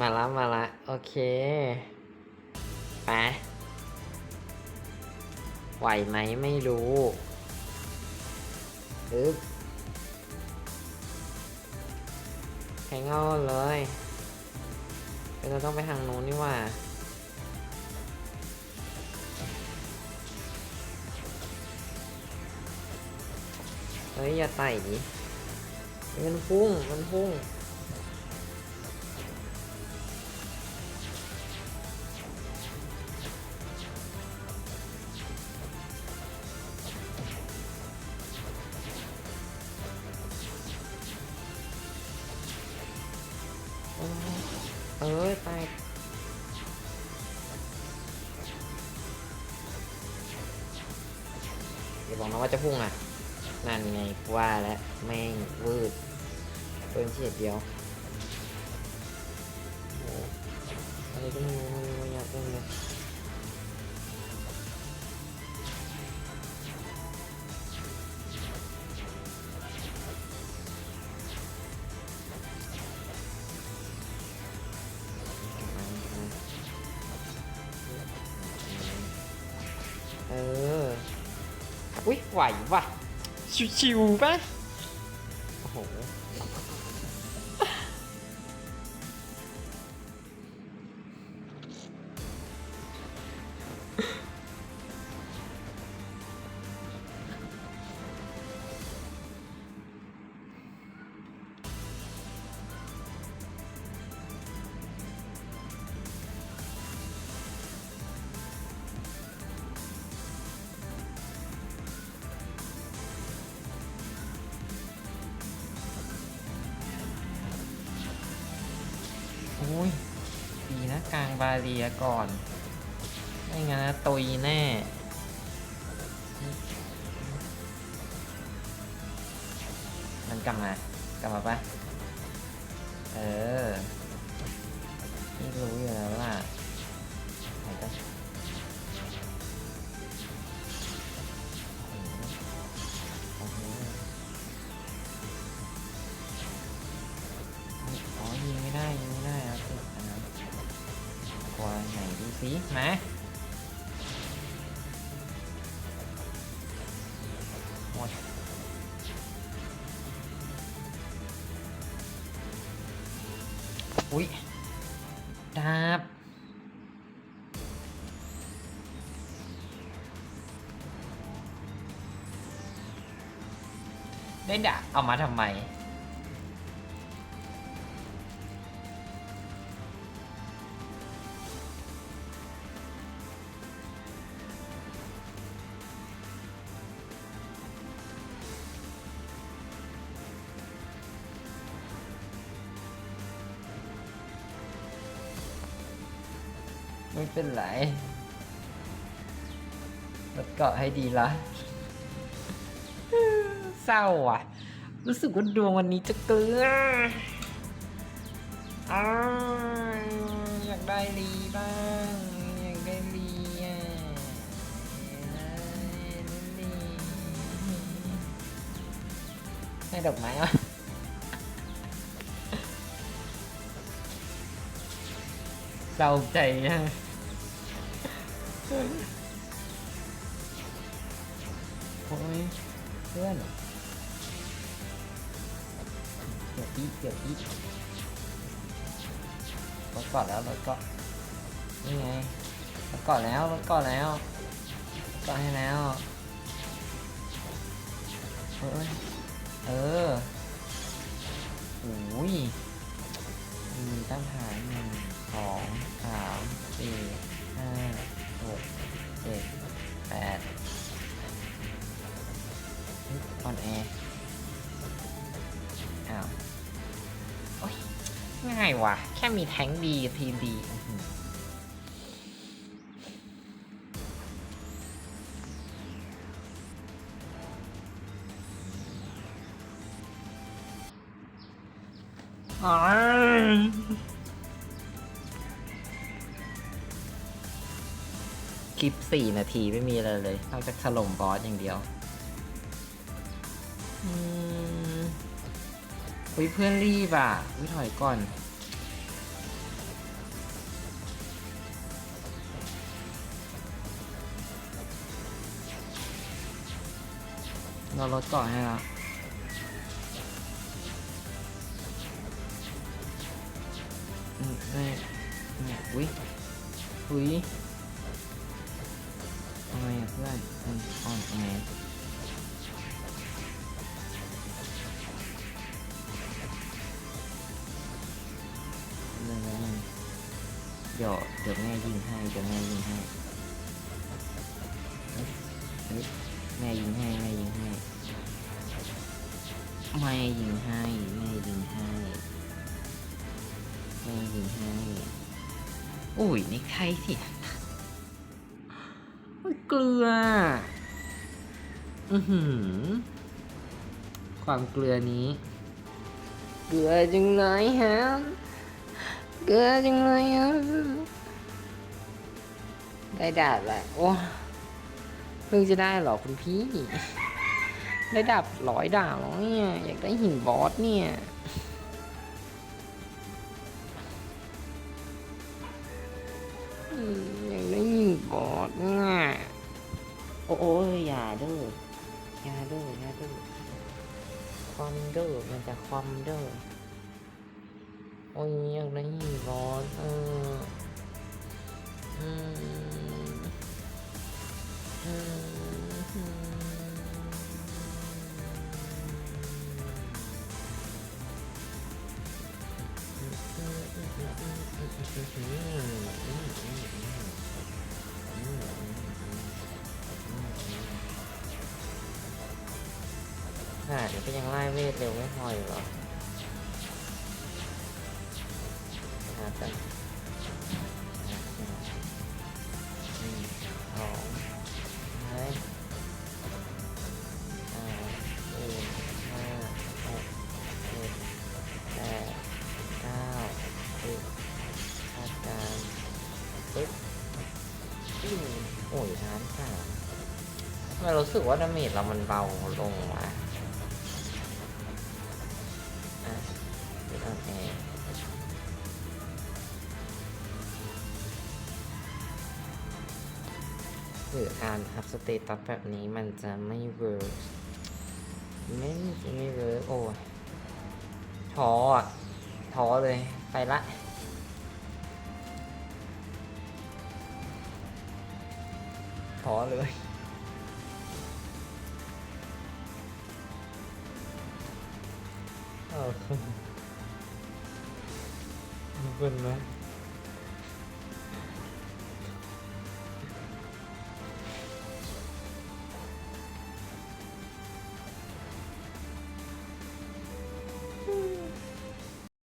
มาละมาละโอเค ไป ไหวไหมไม่รู้อึ๊บแทงเอาเลยเราต้องไปทางโน้นนี่ว่า เฮ้ย อย่าไต่ดิ มันพุ่ง มันพุ่ง เออตายอย่าบอกนะว่าจะพุ่งอะ นั่นไงว่าแล้วแม่งวืดเพิ่มเฉียดเดียวโอ้อะไรก็ไม่รู้ อออุ้ยไหวว่ะ ชิวๆป่ะ กลางบาเรียก่อน ไม่งั้นตุยแน่มันกลับมากลับมาปะเออ นี่รู้อยู่แล้วว่า ดูสิมาหมดอุ้ยดาบได้ดาบเอามาทำไม เป็นไรลดเกาะให้ดีละเศร้าอะ รู้สึกว่าดวงวันนี้จะเกลืออ้าอยากได้ลีบ้าง อยากได้ลีอะลีให้ดอกไม้อะเศร้าใจนะ โอ้ยเพื่อนเกี่ยวปีเกี่ยวปีรถเกาะแล้วรถกาะนี่ไงรถเกาะแล้วรถเกาะแล้วรถเกาะให้แล้วเอ้ยเออโอ้ยมีตั้งหายหนึ่งสองสามสี่ ออนแอร์อ้าวโอ้ยง่ายว่ะ แค่มีแทงดีทีมดีอื้อหืออ้าคลิปสี่นาทีไม่มีอะไรเลยนอกจากถล่มบอสอย่างเดียว อุ้ยเพื่อนรีบอะวิถอยก่อน เราลดก่อนให้ล้ยนี่ยอุ้ยอุ้ยทำไมเพื่อนอ่อนทำไดี๋ยวเดี๋ยวแม่ยิงให้เดี๋ยวแม่ยิงให้เฮ้ยแม่ยิงให้แม่ยิงให้แม่ยิงให้แม่ยิงให้แม่ยิงให้อุ้ยนี่ใครสิเกลือ อือหือ ความเกลือนี้ เกลือจังเลยฮะ เกลือจังเลยฮะได้ดาบแล้วโอ้เพิ่งจะได้หรอคุณพี่ ได้ดาบร้อยดาบแล้วเนี่ย อยากได้หินบอสเนี่ย อยากได้หินบอสเนี่ยโอ้โอ้ยอย่าเด้ออย่าเด้ออย่าเด้อความเด้อมันจะความเด้อ โอ้ยอยากได้หินบอสเอออืมอืมขนาดนี้ก็ยังไล่เวทเร็วไม่พออยู่หรอ หากันหนึ่งสองเฮ้สามสี่ห้าหกเจ็ดแปดเก้าสิบคาดการปึ๊บอืมโอ้ยน้ำสามทำไมรู้สึกว่าดาเมจเรามันเบาลงวะอะเดี๋ยวต้องแอร์ หรือการอัพสเตตัสแบบนี้มันจะไม่เวิร์กไม่ไม่เวิร์กโอ้ยท้ออะท้อเลย ไปละท้อเลยเออเป็นไหม